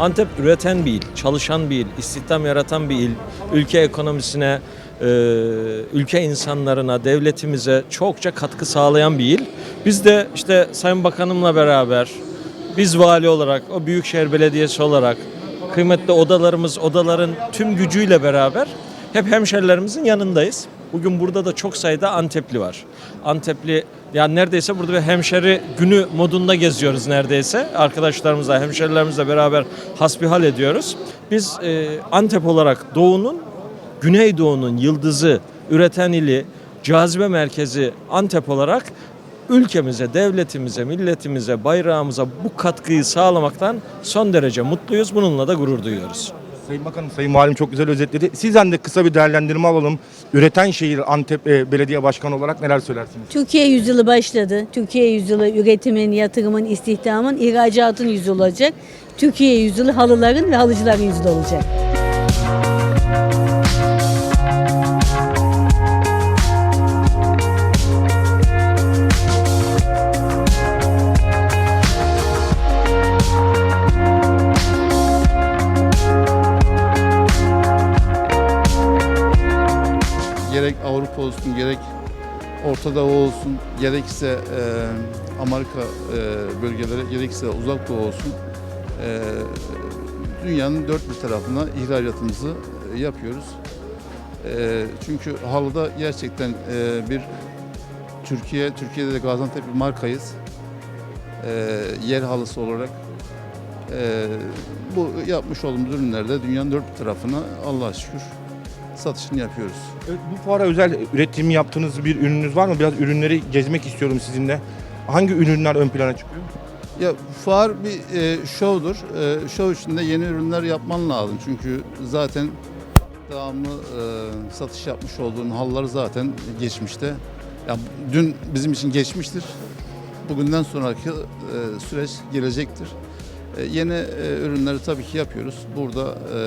Antep üreten bir il, çalışan bir il, istihdam yaratan bir il. Ülke ekonomisine, e, ülke insanlarına, devletimize çokça katkı sağlayan bir il. Biz de işte Sayın Bakanımla beraber, biz vali olarak, o Büyükşehir Belediyesi olarak, kıymetli odalarımız, odaların tüm gücüyle beraber hep hemşerilerimizin yanındayız. Bugün burada da çok sayıda Antepli var. Antepli yani neredeyse burada bir hemşeri günü modunda geziyoruz neredeyse. Arkadaşlarımızla, hemşerilerimizle beraber hasbihal ediyoruz. Biz e, Antep olarak Doğu'nun, Güneydoğu'nun yıldızı, üreten ili, cazibe merkezi Antep olarak ülkemize, devletimize, milletimize, bayrağımıza bu katkıyı sağlamaktan son derece mutluyuz. Bununla da gurur duyuyoruz. Sayın Bakanım, Sayın Valim çok güzel özetledi. Sizden de kısa bir değerlendirme alalım. Üreten şehir Antep e, Belediye Başkanı olarak neler söylersiniz? Türkiye yüzyılı başladı. Türkiye yüzyılı üretimin, yatırımın, istihdamın, ihracatın yüzyılı olacak. Türkiye yüzyılı halıların ve halıcıların yüzyılı olacak. Gerek Avrupa olsun gerek Orta Doğu olsun gerekse e, Amerika e, bölgeleri gerekse Uzak Doğu olsun e, dünyanın dört bir tarafına ihracatımızı e, yapıyoruz. E, çünkü halıda gerçekten e, bir Türkiye, Türkiye'de de Gaziantep bir markayız. E, yer halısı olarak e, bu yapmış olduğumuz ürünlerde dünyanın dört bir tarafına Allah'a şükür satışını yapıyoruz. Evet, bu fuara özel üretim yaptığınız bir ürününüz var mı? Biraz ürünleri gezmek istiyorum sizinle. Hangi ürünler ön plana çıkıyor? Ya fuar bir e, şovdur. E, şov içinde yeni ürünler yapman lazım. Çünkü zaten devamlı e, satış yapmış olduğun hallar zaten geçmişte. Ya dün bizim için geçmiştir. Bugünden sonraki e, süreç gelecektir. E, yeni e, ürünleri tabii ki yapıyoruz. Burada e,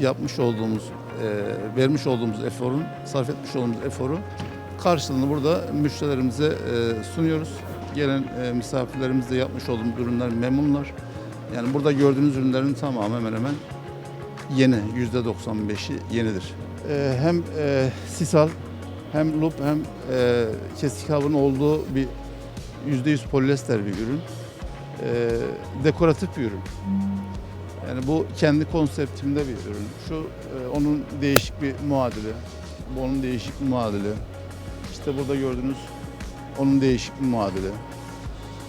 yapmış olduğumuz, e, vermiş olduğumuz eforun, sarf etmiş olduğumuz eforu karşılığını burada müşterilerimize e, sunuyoruz. Gelen e, misafirlerimizle yapmış olduğumuz ürünler memnunlar. Yani burada gördüğünüz ürünlerin tamamı hemen hemen yeni, yüzde 95'i yenidir. E, hem e, sisal, hem lup, hem e, kesik havın olduğu bir yüzde yüz polyester bir ürün. E, dekoratif bir ürün. Yani bu kendi konseptimde bir ürün. Şu e, onun değişik bir muadili. Bu onun değişik bir muadili. İşte burada gördüğünüz onun değişik bir muadili.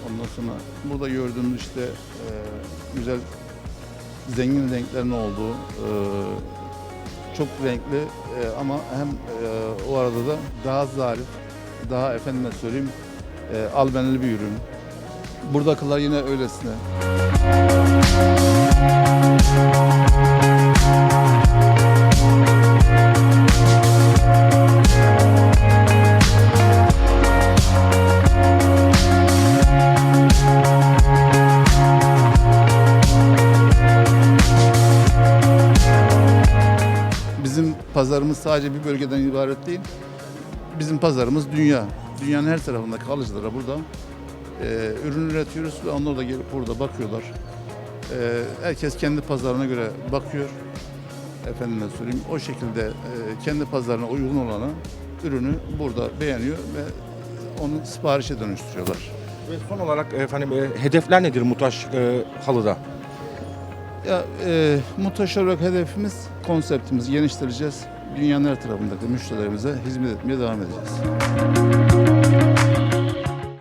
Ondan sonra burada gördüğünüz işte e, güzel zengin renklerin olduğu e, çok renkli e, ama hem e, o arada da daha zarif, daha efendime söyleyeyim e, albenili bir ürün. Buradakiler yine öylesine. Bizim pazarımız sadece bir bölgeden ibaret değil. Bizim pazarımız dünya. Dünyanın her tarafındaki alıcılara burada e, ürün üretiyoruz ve onlar da gelip burada bakıyorlar. E, herkes kendi pazarına göre bakıyor. Efendime söyleyeyim o şekilde e, kendi pazarına uygun olanı ürünü burada beğeniyor ve onu siparişe dönüştürüyorlar. Ve son olarak efendim e, hedefler nedir Mutaş e, halıda? Ya e, muhtaç olarak hedefimiz, konseptimizi geliştireceğiz. Dünyanın her tarafındaki müşterilerimize hizmet etmeye devam edeceğiz.